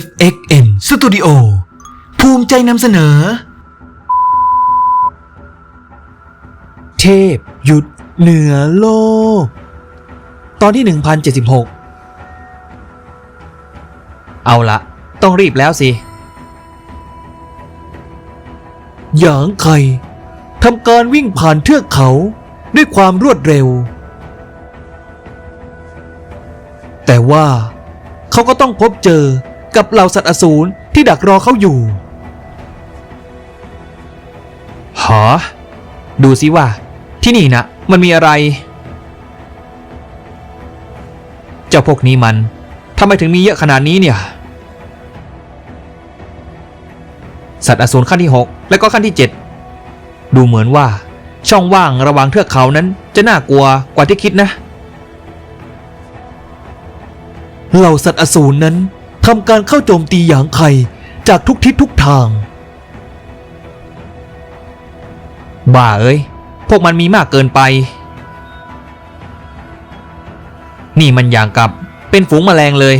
FXN Studio ภูมิใจนำเสนอ เทพหยุดเหนือโลก ตอนที่ 1076 เอาละต้องรีบแล้วสิ หยางไคทำการวิ่งผ่านเทือกเขาด้วยความรวดเร็ว แต่ว่าเขาก็ต้องพบเจอ กับเหล่าสัตว์อสูรที่ดักรอเขาอยู่ หอ ดูสิว่า ที่นี่นะมันมีอะไร เจ้าพวกนี้มันทำไมถึงมีเยอะขนาดนี้เนี่ย สัตว์อสูรขั้นที่ 6 และก็ขั้นที่ 7 ดูเหมือนว่า ช่องว่างระหว่างเทือกเขานั้น จะน่ากลัวกว่าที่คิดนะ เหล่าสัตว์อสูรนั้น ทำการเข้าโจมตีหยางไข่จากทุกทิศทุกทาง บ้าเอ้ย พวกมันมีมากเกินไป นี่มันอย่างกับเป็นฝูงแมลงเลย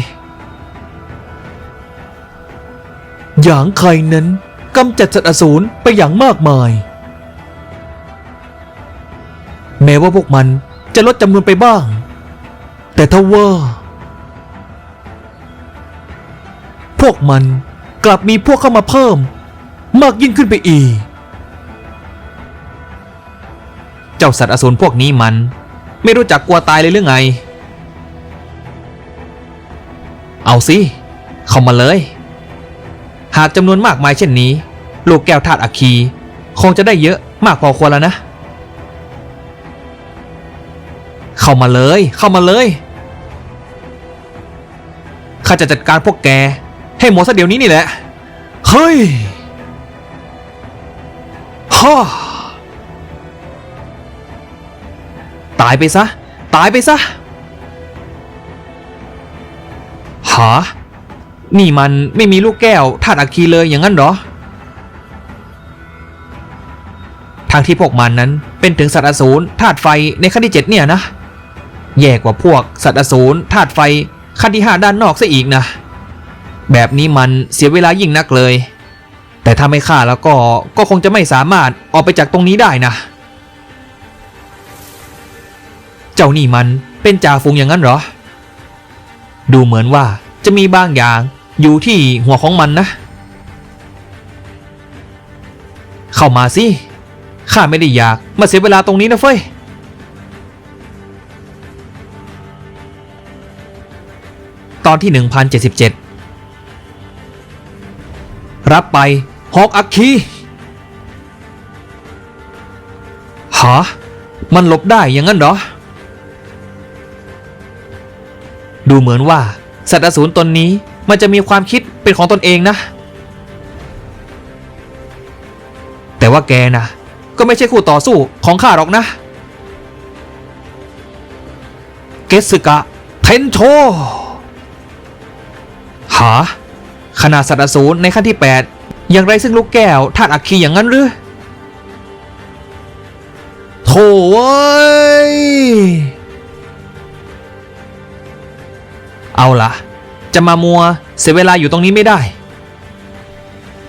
หยางไข่นั้นกำจัดสัตว์อสูรไปอย่างมากมาย แม้ว่าพวกมันจะลดจำนวนไปบ้าง แต่ถ้าว่า พวกมัน กลับมีพวกเข้ามาเพิ่ม มากยิ่งขึ้นไปอีก เจ้าสัตว์อสูรพวกนี้มัน ไม่รู้จักกลัวตายเลยหรือไง เอาสิ เข้ามาเลย หากจำนวนมากมายเช่นนี้ ลูกแก้วธาตุอัคคี คงจะได้เยอะมากพอควรแล้วนะ เข้ามาเลย เข้ามาเลยข้าจะจัดการพวกแก ให้หมดซะเดี๋ยวนี้นี่แหละ เฮ้ยฮ่าตายไปซะ ตายไปซะ หา นี่มันไม่มีลูกแก้วธาตุอัคคีเลยอย่างนั้นเหรอ ทางที่พวกมันนั้นเป็นถึงสัตว์อสูรธาตุไฟในขั้นที่เจ็ดเนี่ยนะ แย่กว่าพวกสัตว์อสูรธาตุไฟขั้นที่ห้าด้านนอกซะอีกนะ แบบนี้มันเสียเวลายิ่งนักเลย แต่ถ้าไม่ฆ่าแล้วก็ก็คงจะไม่สามารถออกไปจากตรงนี้ได้นะ เจ้านี่มันเป็นจ่าฝูงอย่างนั้นเหรอ ดูเหมือนว่าจะมีบางอย่างอยู่ที่หัวของมันนะ เข้ามาสิ ข้าไม่ได้อยากมาเสียเวลาตรงนี้นะเฟ้ยตอนที่ 1077 รับไปฮอกอัคคีหามันหลบได้อย่างนั้นเหรอ ดูเหมือนว่า สัตว์อสูรตนนี้มันจะมีความคิดเป็นของตนเองนะ แต่ว่าแกนะ ก็ไม่ใช่คู่ต่อสู้ของข้าหรอกนะ เกสึกะเทนโชหา ขนาดสัตว์อสูรในขั้นที่ 8 อย่างไรซึ่งลูกแก้วธาตุอัคคีอย่างนั้นหรือโถ่เว้ย เอาล่ะ จะมามัวเสียเวลาอยู่ตรงนี้ไม่ได้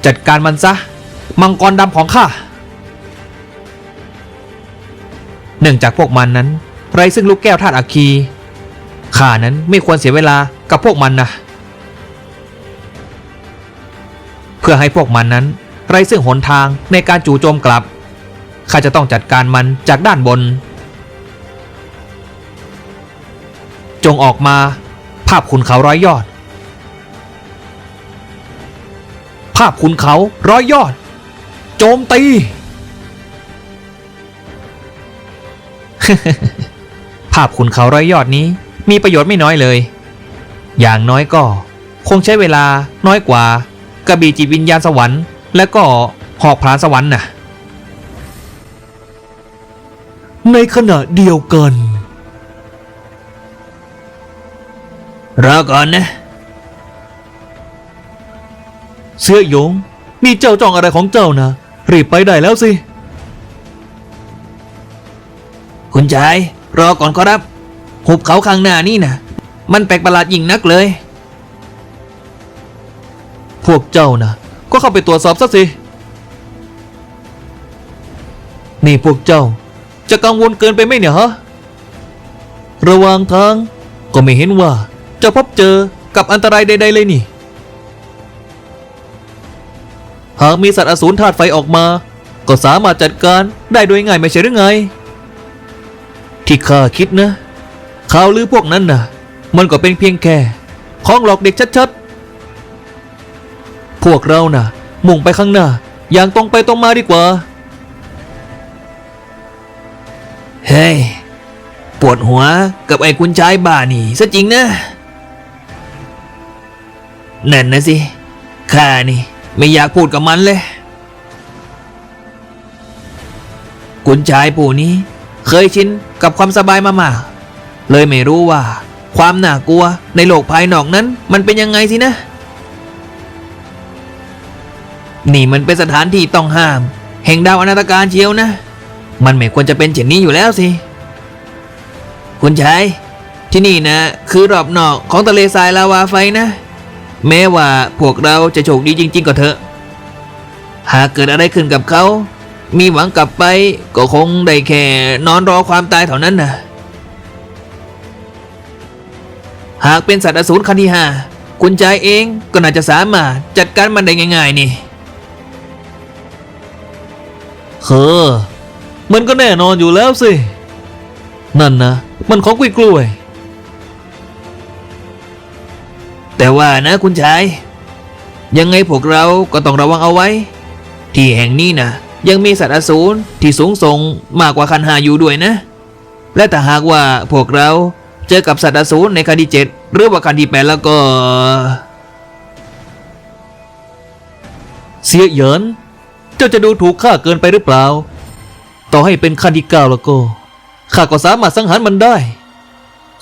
จัดการมันซะ มังกรดำของข้า เนื่องจากพวกมันนั้น ไรซึ่งลูกแก้วธาตุอัคคีข้านั้นไม่ควรเสียเวลากับพวกมันนะ เพื่อให้พวกมันนั้นไรซึ่งหนทางในการจู่โจมกลับ ข้าจะต้องจัดการมันจากด้านบน จงออกมา ภาพขุนเขาร้อยยอด ภาพขุนเขาร้อยยอด โจมตี ภาพขุนเขาร้อยยอดนี้มีประโยชน์ไม่น้อยเลย อย่างน้อยก็ คงใช้เวลาน้อยกว่า กระบี่จิตวิญญาณสวรรค์ และก็หอกพรานสวรรค์น่ะในขณะเดียวกันรอก่อนนะ เสื้อหยงนี่เจ้าจ้องอะไรของเจ้านะ รีบไปได้แล้วสิ คุณชาย รอก่อนขอรับ หุบเขาข้างหน้านี่นะ มันแปลกประหลาดยิ่งนักเลย พวกเจ้านะก็เข้าไปตรวจสอบซะสิ นี่พวกเจ้า จะกังวลเกินไปไหมเนี่ยฮะ ระหว่างทางก็ไม่เห็นว่า จะพบเจอกับอันตรายใด ๆ เลยนี่ หากมีสัตว์อสูรธาตุไฟออกมา ก็สามารถจัดการได้โดยง่ายไม่ใช่หรือไง ที่ข้าคิดนะข่าวลือพวกนั้นน่ะ มันก็เป็นเพียงแค่ของหลอกเด็กชัดๆ พวกเราน่ะ มุ่งไปข้างหน้า อย่างตรงไปตรงมาดีกว่า เฮ้ย ปวดหัวกับไอ้คุณชายบ้านี่ซะจริงนะ นั่นนะสิข้านี่ ไม่อยากพูดกับมันเลยคุณชายผู้นี้ เคยชินกับความสบายมามากเลยไม่รู้ว่า ความน่ากลัวในโลกภายนอกนั้นมันเป็นยังไงสินะ นี่มันเป็นสถานที่ต้องห้าม แห่งดาวอนาตการเชียวนะ มันไม่ควรจะเป็นเช่นนี้อยู่แล้วสิ คุณชายที่นี่นะ คือรอบนอกของทะเลทรายลาวาไฟนะ แม้ว่าพวกเราจะโชคดีจริง ๆ ก็เถอะ หากเกิดอะไรขึ้นกับเขา มีหวังกลับไปก็คงได้แค่นอนรอความตายเท่านั้นนะหากเป็นสัตว์อสูรคันที่ห้าคุณชายเองก็น่าจะสามารถจัดการมันได้ง่าย ๆ นี่ เฮ้อมันก็แน่นอนอยู่แล้วสิ นั่นนะ มันของกล้วยกล้วย แต่ว่านะคุณชาย ยังไงพวกเราก็ต้องระวังเอาไว้ ที่แห่งนี้นะยังมีสัตว์อสูรที่สูงส่งมากกว่าคันหาอยู่ด้วยนะ และถ้าหากว่าพวกเราเจอกับสัตว์อสูรในคันที่เจ็ดหรือว่าคันที่แปดแล้วก็ เสียเหยิน เจ้าจะดูถูกข้าเกินไปหรือเปล่า ต่อให้เป็นคันที่เก้าแล้วก็ข้าก็สามารถสังหารมันได้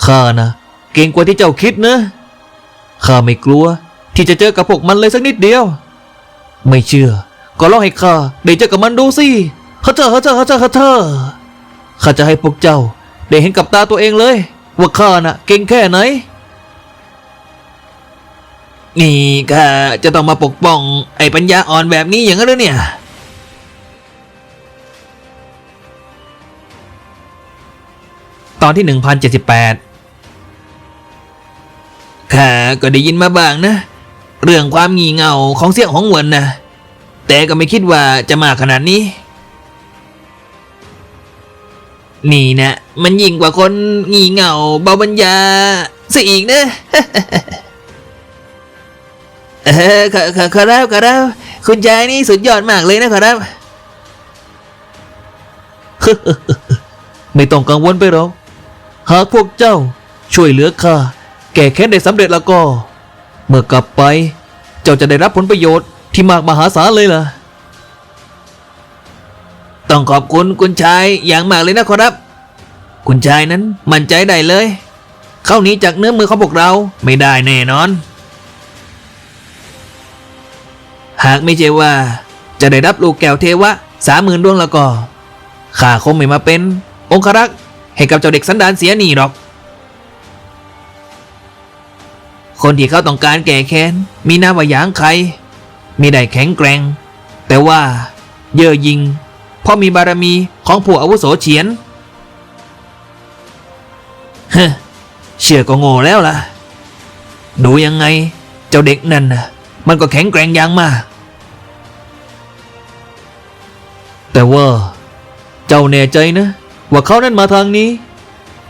ข้านะ เก่งกว่าที่เจ้าคิดนะข้าไม่กลัว ที่จะเจอกับพวกมันเลยสักนิดเดียว ไม่เชื่อ ก็ลองให้ข้าได้เจอกับมันดูสิฮัเจอฮัเจอฮัเจอฮัเจอข้าจะให้พวกเจ้า ได้เห็นกับตาตัวเองเลย ว่าข้าน่ะ เก่งแค่ไหน นี่ข้าจะต้องมาปกป้อง ไอ้ปัญญาอ่อนแบบนี้อย่างนั้นเหรอเนี่ย ตอนที่ 1078ข้าก็ได้ยินมาบ้างนะ เรื่องความงี่เง่าของเสี่ยงของเวินนะ แต่ก็ไม่คิดว่าจะมาขนาดนี้ นี่นะมันยิ่งกว่าคนงี่เง่าเบาบัญญาซะอีกนะเออขอขอขอรับขอรับคุณยายนี่สุดยอดมากเลยนะขอรับไม่ต้องกังวลไปหรอก หากพวกเจ้าช่วยเหลือข้าแก่แค้นได้สำเร็จแล้วก็ เมื่อกลับไป เจ้าจะได้รับผลประโยชน์ที่มากมหาศาลเลยล่ะ ต้องขอบคุณคุณชายอย่างมากเลยนะขอรับ คุณชายนั้นมั่นใจได้เลย เข้าหนี้จากเนื้อมือของพวกเราไม่ได้แน่นอน หากไม่ใช่ว่าจะได้รับลูกแก้วเทวะสามหมื่นดวงแล้วก็ข้าคงไม่มาเป็นองครักษ์ ให้กับเจ้าเด็กสันดานเสียหนีหรอก คนที่เขาต้องการแก่แค้น มีหน้าว่าหยางใคร มีได้แข็งแกร่ง แต่ว่าเย่อยิงเพราะมีบารมีของผู้อาวุโสเฉียนเฮ้เชื่อก็โง่แล้วล่ะ ดูยังไง เจ้าเด็กนั่นน่ะ มันก็แข็งแกร่งอย่างมาก แต่ว่า เจ้าแน่ใจนะ ว่าเขานั้นมาทางนี้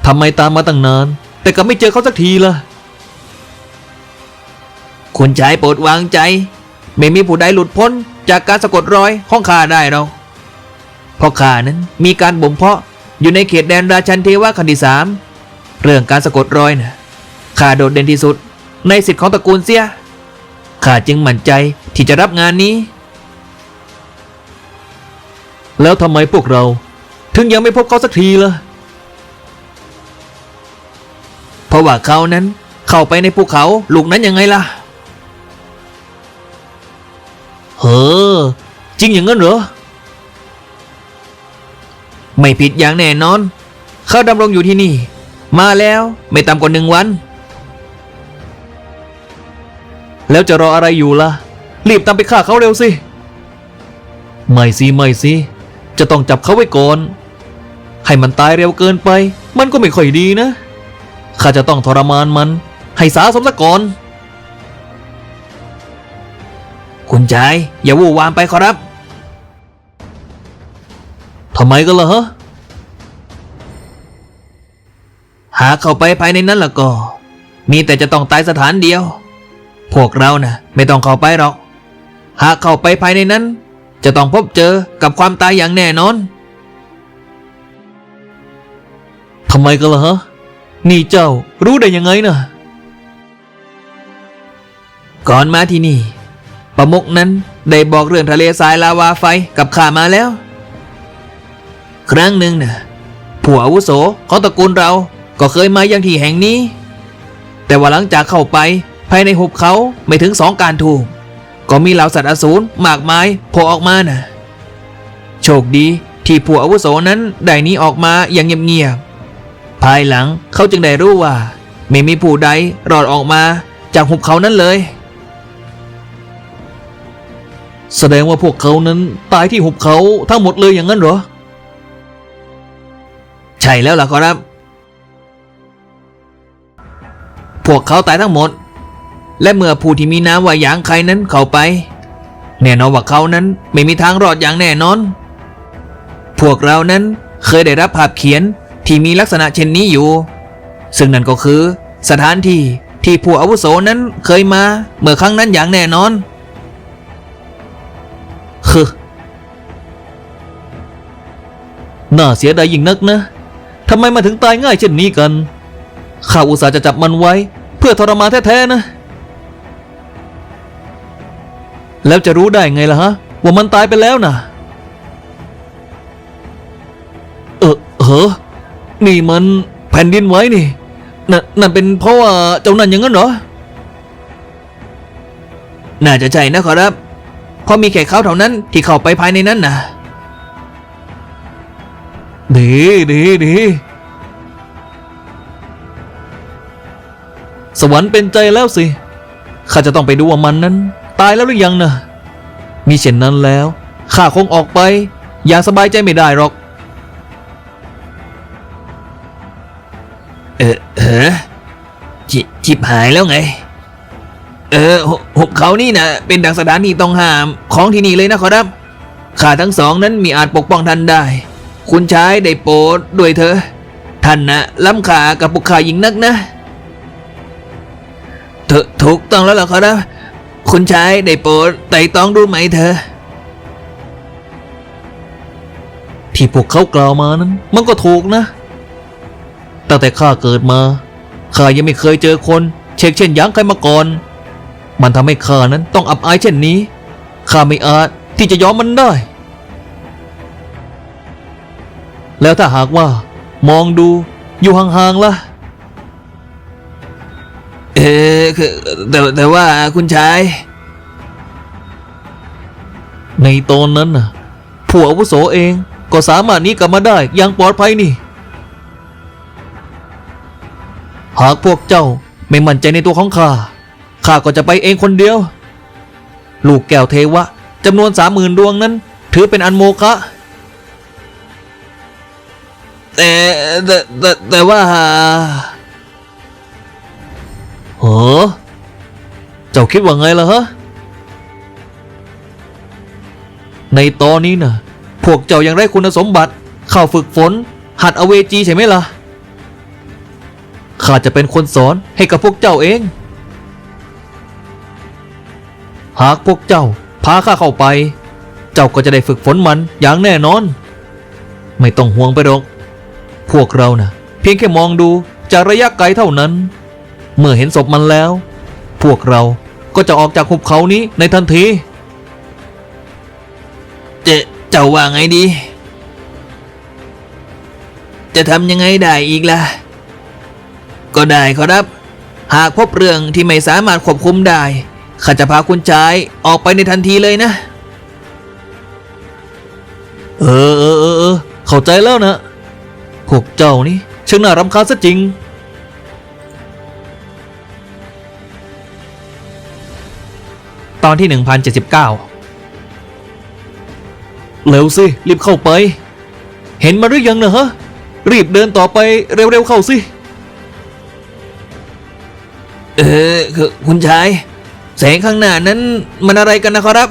ทำไมตามมาตั้งนาน แต่ก็ไม่เจอเขาสักทีล่ะ คุณชายโปรดวางใจ ไม่มีผู้ใดหลุดพ้นจากการสะกดรอยของข้าได้เราเพราะข้านั้นมีการบ่มเพาะอยู่ในเขตแดนราชันเทวะคันที่สามเรื่องการสะกดรอยนะ่ะข้าโดดเด่นที่สุด ในสิทธิ์ของตระกูลเสียข้าจึงมั่นใจที่จะรับงานนี้ แล้วทำไมพวกเรา ถึงยังไม่พบเขาสักทีเล่ะเพราะว่าเขานั้นเข้าไปในภูเขาลูกนั้นยังไงล่ะ เฮ้อจริงอย่างนั้นเหรอ ไม่ผิดอย่างแน่นอน เขาดำรงอยู่ที่นี่ มาแล้วไม่ต่ำกว่าหนึ่งวัน แล้วจะรออะไรอยู่ล่ะ รีบตามไปฆ่าเขาเร็วสิ ไม่สิ ไม่สิ จะต้องจับเขาไว้ก่อน ให้มันตายเร็วเกินไป มันก็ไม่ค่อยดีนะ ข้าจะต้องทรมานมัน ให้สาสมซะก่อน คุณชาย อย่าวู่วามไปขอรับ ทำไมกันล่ะฮะ หากเข้าไปภายในนั้นล้วก็ มีแต่จะต้องตายสถานเดียว พวกเรานะ่ะ ไม่ต้องเข้าไปหรอก หากเข้าไปภายในนั้น จะต้องพบเจอกับความตายอย่างแน่นอน ทำไมกันล่ะฮะ นี่เจ้ารู้ได้ยังไงนะก่อนมาที่นี่ ประมุกนั้นได้บอกเรื่องทะเลทรายลาวาไฟกับข้ามาแล้ว ครั้งหนึ่งนะผู้อาวุโสของตระกูลเราก็เคยมายังที่แห่งนี้ แต่ว่าหลังจากเข้าไปภายในหุบเขาไม่ถึงสองการถูก ก็มีเหล่าสัตว์อสูรมากมายโผล่ออกมาน่ะ โชคดีที่ผู้อาวุโสนั้นได้หนี้ออกมาอย่างเงียบๆ ภายหลังเขาจึงได้รู้ว่าไม่มีผู้ใดรอดออกมาจากหุบเขานั้นเลย แสดงว่าพวกเขานั้นตายที่หุบเขาทั้งหมดเลยอย่างนั้นเหรอ ใช่แล้วล่ะขอรับ พวกเขาตายทั้งหมด และเมื่อผู้ที่มีน้ำว่าหยางใครนั้นเข้าไป แน่นอนว่าเขานั้นไม่มีทางรอดอย่างแน่นอน พวกเรานั้นเคยได้รับภาพเขียน ที่มีลักษณะเช่นนี้อยู่ ซึ่งนั่นก็คือ สถานที่ที่ผู้อาวุโสนั้นเคยมา เมื่อครั้งนั้นอย่างแน่นอนคือน่าเสียดายยิ่งนักนะทำไมมาถึงตายง่ายเช่นนี้กัน ข้าอุตส่าห์จะจับมันไว้ เพื่อทรมานแท้ๆนะ แล้วจะรู้ได้ไงล่ะฮะ ว่ามันตายไปแล้วนะเออเหรอ นี่มันแผ่นดินไหว้นี่นนั่นเป็นเพราะว่าเจ้านั่นอย่างนั้นเหรอ น่าจะใช่นะขอรับ เพราะมีแค่เขาเท่านั้นที่เข้าไปภายในนั้นนะดีดีดีสวรรค์เป็นใจแล้วสิ ข้าจะต้องไปดูว่ามันนั้น ตายแล้วหรือยังนะ มีเช่นนั้นแล้ว ข้าคงออกไป อย่างสบายใจไม่ได้หรอก จิบหายแล้วไง เออหุบเขานี่นะเป็นดังสถานที่ต้องห้ามของที่นี่เลยนะขอรับข้าทั้งสองนั้นมีอาจปกป้องท่านได้ คุณชายได้โปรดด้วยเถอะท่านนะล้ำขากับพวกข้ายิ่งนักนะถ,ถูกต้องแล้วล่ะขอรับคุณชายได้โปรดไต่ตองดูไหมเธอ ที่พวกเขากล่าวมานั้น มันก็ถูกนะ ตั้งแต่ข้าเกิดมา ข้ายังไม่เคยเจอคนเช็คเช่นหยางใครมาก่อน มันทำให้ข้านั้นต้องอับอายเช่นนี้ ข้าไม่อาจที่จะยอมมันได้ แล้วถ้าหากว่า มองดูอยู่ห่างๆล่ะ เออคือแต่แต่ว่าคุณชาย ในตอนนั้นน่ะผู้อาวุโสเองก็สามารถหนี้กลับมาได้อย่างปลอดภัยนี่ หากพวกเจ้าไม่มั่นใจในตัวของข้า ข้าก็จะไปเองคนเดียว ลูกแก้วเทวะจำนวนสามหมื่นดวงนั้น ถือเป็นอันโมฆะแต่แต่แต่แต่ว่าเออเจ้าคิดว่าไงล่ะฮะ ในตอนนี้นะพวกเจ้ายังได้คุณสมบัติ เข้าฝึกฝน หัดอเวจีใช่ไหมล่ะ ข้าจะเป็นคนสอนให้กับพวกเจ้าเอง หากพวกเจ้าพาข้าเข้าไป เจ้าก็จะได้ฝึกฝนมันอย่างแน่นอน ไม่ต้องห่วงไปหรอก พวกเรานะ่ะ เพียงแค่มองดูจากระยะไกลเท่านั้น เมื่อเห็นศพมันแล้ว พวกเราก็จะออกจากหุบเขานี้ในทันที เจเจ้าว่าไงดี จะทำยังไงได้อีกล่ะ ก็ได้ขอรับ หากพบเรื่องที่ไม่สามารถควบคุมได้ข้าจะพาคุณชายออกไปในทันทีเลยนะ เออเออเออเออเข้าใจแล้วนะ พวกเจ้านี่ช่างน่ารำคาญซะจริงพตอนที่ 1079 เร็วสิ รีบเข้าไป เห็นมาหรือยังนะฮะ รีบเดินต่อไปเร็วๆเข้าสิเออคือคุณชาย แสงข้างหน้านั้นมันอะไรกันนะครับ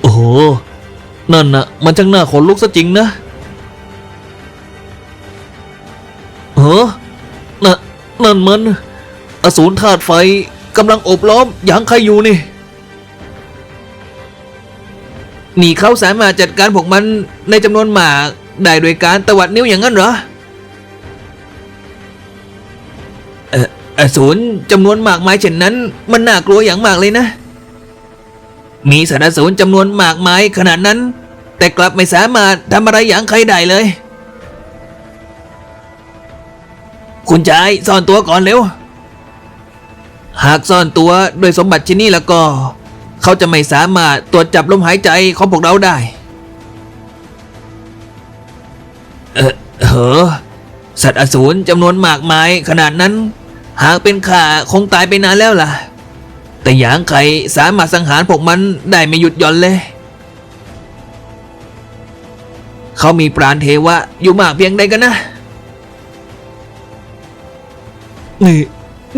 โอ้โห นั่นนะมันจังหน้าขนลุกซะจริงนะเฮ้อน่ะนั่นมัน อสูรธาตุไฟกำลังอบล้อมหยางใครอยู่นี่ นี่เขาสามารถจัดการพวกมันในจำนวนมากได้โดยการตวัดนิ้วอย่างนั้นเหรอ อสูรจำนวนมากมายเช่นนั้น มันน่ากลัวอย่างมากเลยนะ มีสัตว์อสูรจำนวนมากมายขนาดนั้น แต่กลับไม่สามารถทำอะไรอย่างใครได้เลย คุณชายซ่อนตัวก่อนเร็ว หากซ่อนตัวด้วยสมบัติชิ้นนี้แล้วก็ เขาจะไม่สามารถตรวจจับลมหายใจของพวกเราได้ เออเหอสัตว์อสูรจำนวนมากมายขนาดนั้น หากเป็นข้าคงตายไปนานแล้วล่ะ แต่หยางไขสามารถสังหารพวกมันได้ไม่หยุดหย่อนเลย เขามีปราณเทวะอยู่มากเพียงใดกันนะ นี่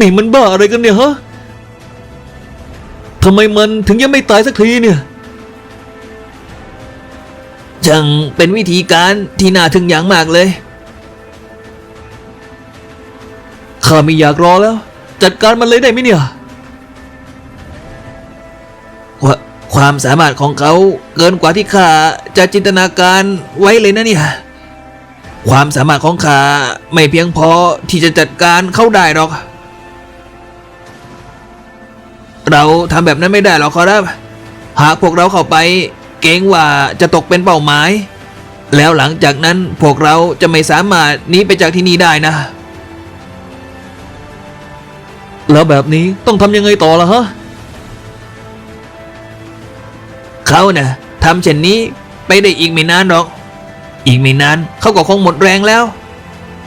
นี่มันบ้าอะไรกันเนี่ยฮะทำไมมันถึงยังไม่ตายสักทีเนี่ยจังเป็นวิธีการที่น่าทึ่งอย่างมากเลย ข้าไม่อยากรอแล้ว จัดการมันเลยได้ไหมเนี่ยวาความสามารถของเขาเกินกว่าที่ข้าจะจินตนาการไว้เลยนะเนี่ย ความสามารถของข้าไม่เพียงพอที่จะจัดการเขาได้หรอก เราทำแบบนั้นไม่ได้หรอกครับ หากพวกเราเข้าไป เกรงว่าจะตกเป็นเป้าหมาย แล้วหลังจากนั้นพวกเราจะไม่สามารถหนีไปจากที่นี่ได้นะ แล้วแบบนี้ต้องทำยังไงต่อล่ะฮะเขานะ่ะทำเช่นนี้ไปได้อีกไม่นานหรอก อีกไม่นานเขาก็คงหมดแรงแล้ว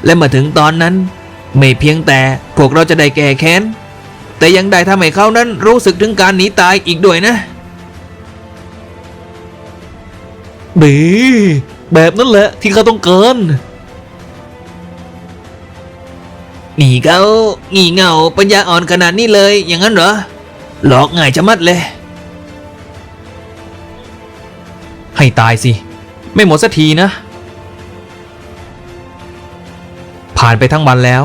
และมาถึงตอนนั้น ไม่เพียงแต่พวกเราจะได้แก้แค้น แต่ยังได้ทำให้เขานั้นรู้สึกถึงการหนีตายอีกด้วยนะดีแบบนั้นแหละที่เขาต้องเกา นี่เขางี่เง่าปัญญาอ่อนขนาดนี้เลย อย่างนั้นเหรอ หลอกง่ายจะมัดเลย ให้ตายสิ ไม่หมดสักทีนะ ผ่านไปทั้งวันแล้ว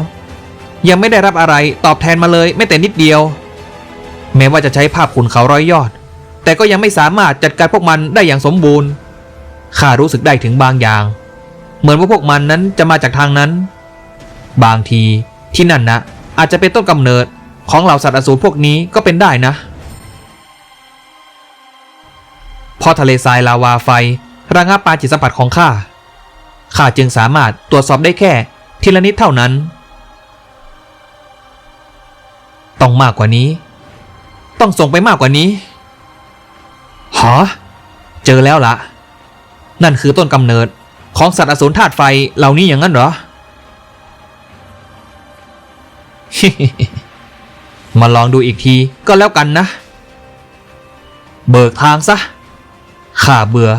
ยังไม่ได้รับอะไรตอบแทนมาเลยไม่แต่นิดเดียว แม้ว่าจะใช้ภาพขุนเขาร้อยยอด แต่ก็ยังไม่สามารถจัดการพวกมันได้อย่างสมบูรณ์ข้ารู้สึกได้ถึงบางอย่าง เหมือนว่าพวกมันนั้นจะมาจากทางนั้น บางที ที่นั่นนะอาจจะเป็นต้นกำเนิดของเหล่าสัตว์อสูรพวกนี้ก็เป็นได้นะ พอทะเลทรายลาวาไฟระงับปาจิตสัมผัสของข้าข้าจึงสามารถตรวจสอบได้แค่ทีละนิดเท่านั้น ต้องมากกว่านี้ ต้องส่งไปมากกว่านี้หอเจอแล้วละนั่นคือต้นกำเนิดของสัตว์อสูรธาตุไฟเหล่านี้อย่างนั้นเหรอ มาลองดูอีกทีก็แล้วกันนะ เบิกทางซะข้าเบื่อ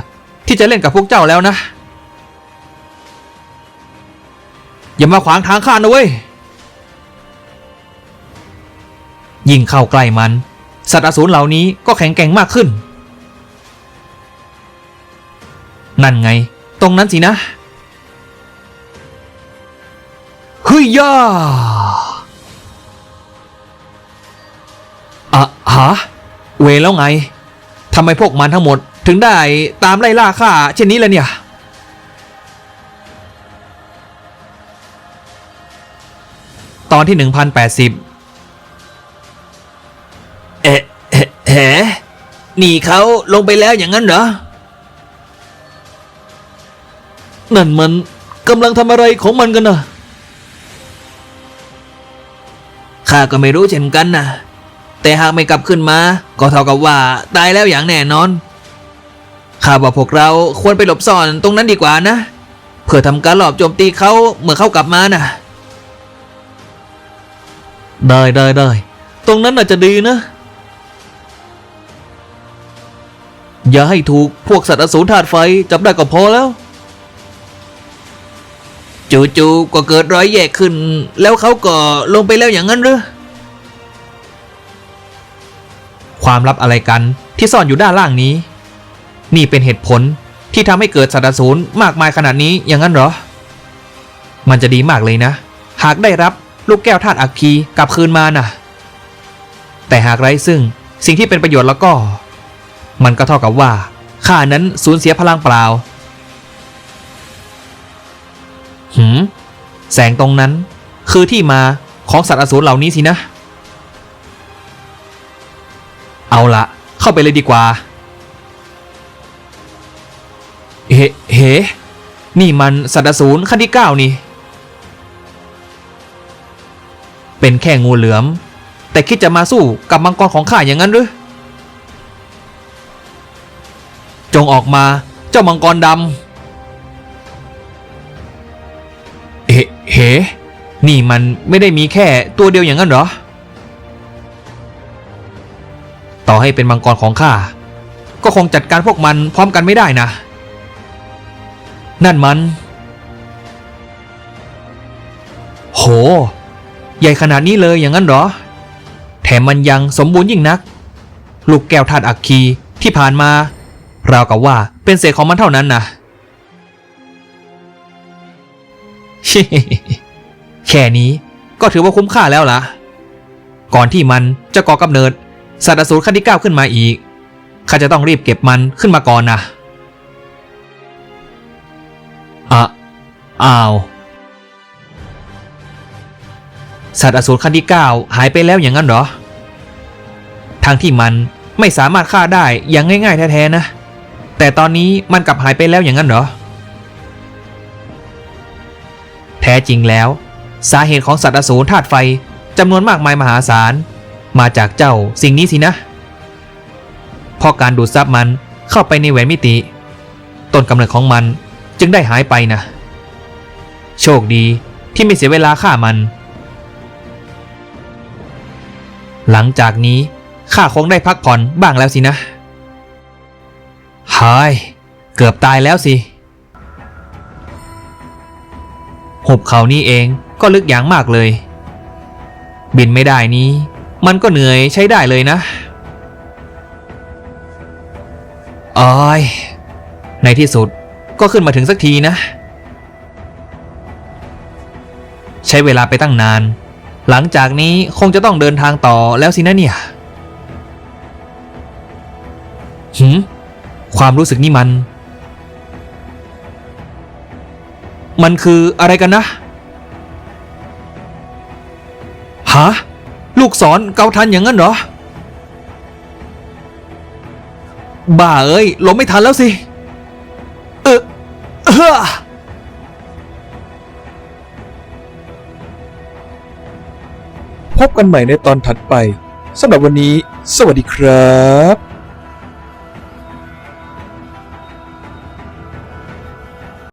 ที่จะเล่นกับพวกเจ้าแล้วนะ อย่ามาขวางทางข้านะเว้ย ยิ่งเข้าใกล้มัน สัตว์อสูรเหล่านี้ก็แข็งแกร่งมากขึ้น นั่นไง ตรงนั้นสินะ เฮ้ยย่า ฮะเวรแล้วไงทำไมพวกมันทั้งหมดถึงได้ตามไล่ล่าข้าเช่นนี้ล่ะเนี่ย ตอนที่ 1080เอ๊ะเอ๊ะแหนี่เขาลงไปแล้วอย่างนั้นเหรอ นั่นมันกำลังทำอะไรของมันกันนะข้าก็ไม่รู้เช่นกันนะ แต่หากไม่กลับขึ้นมา ก็เท่ากับว่าตายแล้วอย่างแน่นอนข้าว่าพวกเราควรไปหลบซ่อนตรงนั้นดีกว่านะ เพื่อทำการหลอบโจมตีเขาเมื่อเขากลับมานะได้ได้ได้ตรงนั้นน่าจะดีนะ อย่าให้ถูกพวกสัตว์อสูรธาตุไฟจับได้ก็พอแล้ว จู่ๆก็เกิดรอยแยกขึ้น แล้วเขาก็ลงไปแล้วอย่างนั้นหรือ ความลับอะไรกันที่ซ่อนอยู่ด้านล่างนี้ นี่เป็นเหตุผลที่ทำให้เกิดสัตว์สูรมากมายขนาดนี้อย่างนั้นเหรอ มันจะดีมากเลยนะ หากได้รับลูกแก้วธาตุอัคคีกลับคืนมาน่ะ แต่หากไร้ซึ่งสิ่งที่เป็นประโยชน์แล้วก็ มันก็เท่ากับว่าข้านั้นสูญเสียพลังเปล่า หืม แสงตรงนั้นคือที่มาของสัตว์อสูรเหล่านี้สินะ เข้าไปเลยดีกว่า เฮ้เฮ้นี่มันสัตว์อสูรขั้นที่เก้านี่ เป็นแค่งูเหลือม แต่คิดจะมาสู้กับมังกรของข้าอย่างนั้นหรือ จงออกมาเจ้ามังกรดำเฮ้เฮ้นี่มันไม่ได้มีแค่ตัวเดียวอย่างนั้นหรอ ต่อให้เป็นมังกรของข้า ก็คงจัดการพวกมันพร้อมกันไม่ได้นะ นั่นมัน โห ใหญ่ขนาดนี้เลยอย่างนั้นเหรอ แถมมันยังสมบูรณ์ยิ่งนัก ลูกแก้วธาตุอัคคีที่ผ่านมา ราวกับว่าเป็นเศษของมันเท่านั้นนะแค่นี้ก็ถือว่าคุ้มค่าแล้วล่ะ ก่อนที่มันจะก่อกำเนิด สัตว์อสูรขั้นที่เก้าขึ้นมาอีกข้าจะต้องรีบเก็บมันขึ้นมาก่อนนะอะอ้าว สัตว์อสูรขั้นที่เก้าหายไปแล้วอย่างนั้นเหรอ ทางที่มันไม่สามารถฆ่าได้อย่างง่าย ๆ แท้ๆนะ แต่ตอนนี้มันกลับหายไปแล้วอย่างนั้นเหรอ แท้จริงแล้ว สาเหตุของสัตว์อสูรธาตุไฟจำนวนมากมายมหาศาล มาจากเจ้าสิ่งนี้สินะพราะการดูดซับมันเข้าไปในแหวนมิติ ต้นกำเนิดของมันจึงได้หายไปนะ โชคดีที่ไม่เสียเวลาฆ่ามัน หลังจากนี้ข้าคงได้พักผ่อนบ้างแล้วสินะหายเกือบตายแล้วสิหุบเขานี่เองก็ลึกอย่างมากเลย บินไม่ได้นี้ มันก็เหนื่อยใช้ได้เลยนะออยในที่สุดก็ขึ้นมาถึงสักทีนะ ใช้เวลาไปตั้งนาน หลังจากนี้คงจะต้องเดินทางต่อแล้วสินะเนี่ยหืมความรู้สึกนี่มัน มันคืออะไรกันนะ ฮะ ลูกศรเกาทันอย่างนั้นเหรอ บ้าเอ้ยหลบไม่ทันแล้วสิ เออเออพบกันใหม่ในตอนถัดไปสำหรับวันนี้ สวัสดีครับ